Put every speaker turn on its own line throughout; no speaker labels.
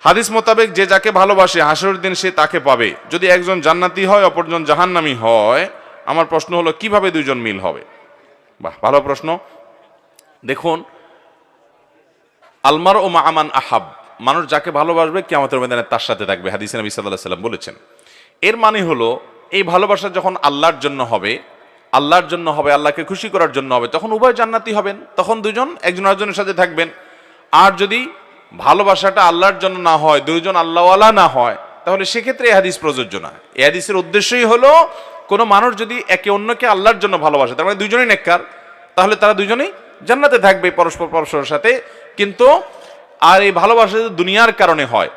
হাদিস মোতাবেক যে যাকে ভালোবাসে, হাসরের দিন সে তাকে পাবে। যদি একজন জান্নাতি হয়, অপরজন জাহান্নামি হয়, আমার প্রশ্ন হলো, কীভাবে দুইজন মিল হবে? বাহ, ভালো প্রশ্ন। দেখুন আলমার ও মামান আহাব, মানুষ যাকে ভালোবাসবে কেমতের ময়দানে তার সাথে থাকবে, হাদিস নবী সাল্লাহ সাল্লাম বলেছেন। এর মানে হলো, এই ভালোবাসা যখন আল্লাহর জন্য হবে, আল্লাহর জন্য হবে, আল্লাহকে খুশি করার জন্য হবে, তখন উভয় জান্নাতি হবেন, তখন দুজন একজন আরেকজনের সাথে থাকবেন। আর যদি ভালোবাসাটা আল্লাহর জন্য না হয়, দুইজন আল্লাহওয়ালা না হয়, তাহলে সেক্ষেত্রে এই হাদিস প্রযোজ্য না। এই হাদিসের উদ্দেশ্যই হলো, কোনো মানুষ যদি একে অন্যকে আল্লাহর জন্য ভালোবাসে, তার মানে দুজনেই নেককার, তাহলে তারা দুজনেই জান্নাতে থাকবে পরস্পর পরস্পরের সাথে। কিন্তু, আর এই ভালোবাসা যদি দুনিয়ার কারণে হয়,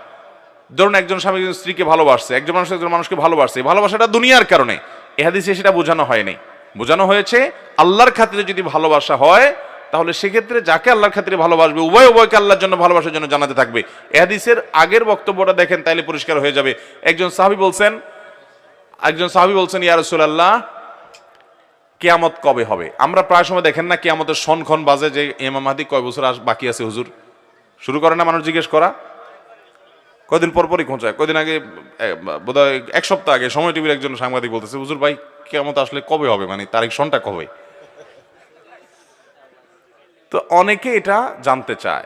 ধরুন একজন স্বামী স্ত্রীকে ভালোবাসছে একজন মানুষ একজন মানুষকে ভালোবাসছে এই ভালোবাসাটা দুনিয়ার কারণে এ হাদিসে সেটা বোঝানো হয়নি। বোঝানো হয়েছে, আল্লাহর খাতিরে যদি ভালোবাসা হয় তাহলে সেক্ষেত্রে যাকে আল্লাহর ক্ষেত্রে ভালোবাসবে, উভয় উভয়কে আল্লাহর জন্য ভালোবাসার জন্য জানাতে থাকবে। এহাদিসের আগের বক্তব্যটা দেখেন, তাইলে পরিষ্কার হয়ে যাবে। একজন সাহাবি বলছেন, একজন সাহাবি বলছেন, ইয়া রাসূলুল্লাহ, কেয়ামত কবে হবে? আমরা প্রায় সময় দেখেন না, কেয়ামতের সনক্ষণ বাজে যে ইমাম মাহাদি কয় বছর আস বাকি আছে, হুজুর? শুরু করে না মানুষ জিজ্ঞেস করা? কদিন পর পরই খোঁচায় কদিন আগে বোধহয় এক সপ্তাহ আগে সময় টিভির একজন সাংবাদিক বলতেছে, হুজুর ভাই, কেয়ামত আসলে কবে হবে? মানে তারিখ, সনটা কবে? তো অনেকে এটা জানতে চায়।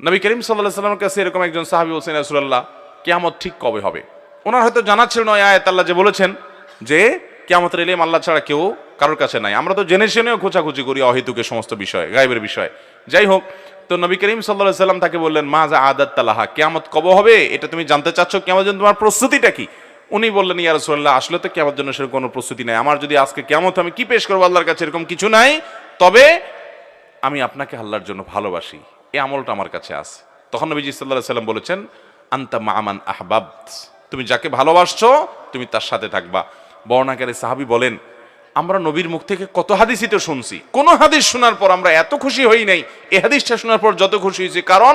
নবী করিম সাল্লাহ সাল্লামের কাছে এরকম একজন সাহাবি বলছেন রাসূলুল্লাহ, কেয়ামত ঠিক কবে হবে? ওনার হয়তো জানা ছিল না ওই আয়াত যে বলেছেন যে কেয়ামতের এলিম আল্লাহ ছাড়া কেউ কারোর কাছে নাই। আমরা তো জেনে শুনেও খোঁচাখুচি করি অহেতুকের সমস্ত বিষয়, গায়েবের বিষয়। যাই হোক, তো নবী করিম সাল্লাহ সাল্লাম তাকে বললেন, মা যা আদাত তালাহা কেয়ামত কবে হবে? এটা তুমি জানতে চাচ্ছ কেমন জন্য তোমার প্রস্তুতিটা কি? উনি বললেন, ইয়া রাসূলুল্লাহ, আসলে তো কেমন জন্য সেরকম কোনো প্রস্তুতি নাই। আমার যদি আজকে কেমত আমি কি পেশ করব আল্লাহর কাছে? এরকম কিছু নাই। তবে আমি আপনাকে আল্লাহর জন্য ভালোবাসি। এই আমলটা আমার কাছে আছে। তখন নবীজি সাল্লাহ সাল্লাম বলেছেন, আন্তা মামান আহবাব তুমি যাকে ভালোবাসছো, তুমি তার সাথে থাকবা। বর্ণাকারী সাহাবি বলেন, আমরা নবীর মুখ থেকে কত হাদিসই তো শুনছি। কোনো হাদিস শোনার পর আমরা এত খুশি হই নাই। এই হাদিসটা শোনার পর যত খুশি হয়েছি। কারণ,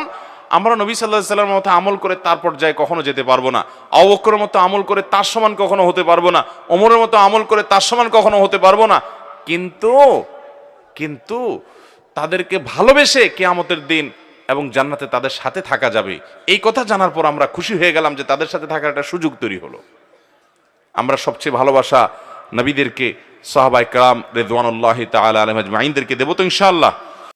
আমরা নবী সাল্লাহ সাল্লামের মতো আমল করে তার পর্যায়ে কখনো যেতে পারব না। অবক্করের মতো আমল করে তার সমান কখনো হতে পারব না। ওমরের মতো আমল করে তার সমান কখনো হতে পারব না। কিন্তু কিন্তু তাদেরকে ভালোবেসে কেয়ামতের দিন এবং জান্নাতে তাদের সাথে থাকা যাবে। এই কথা জানার পর আমরা খুশি হয়ে গেলাম যে তাদের সাথে থাকার একটা সুযোগ তৈরি হলো। আমরা সবচেয়ে ভালোবাসা নবীদেরকে সাহাবাই কালাম রেদওয়ানুল্লাহ তাআলা আলম আজমাইনদেরকে দেবো তো ইনশাআল্লাহ।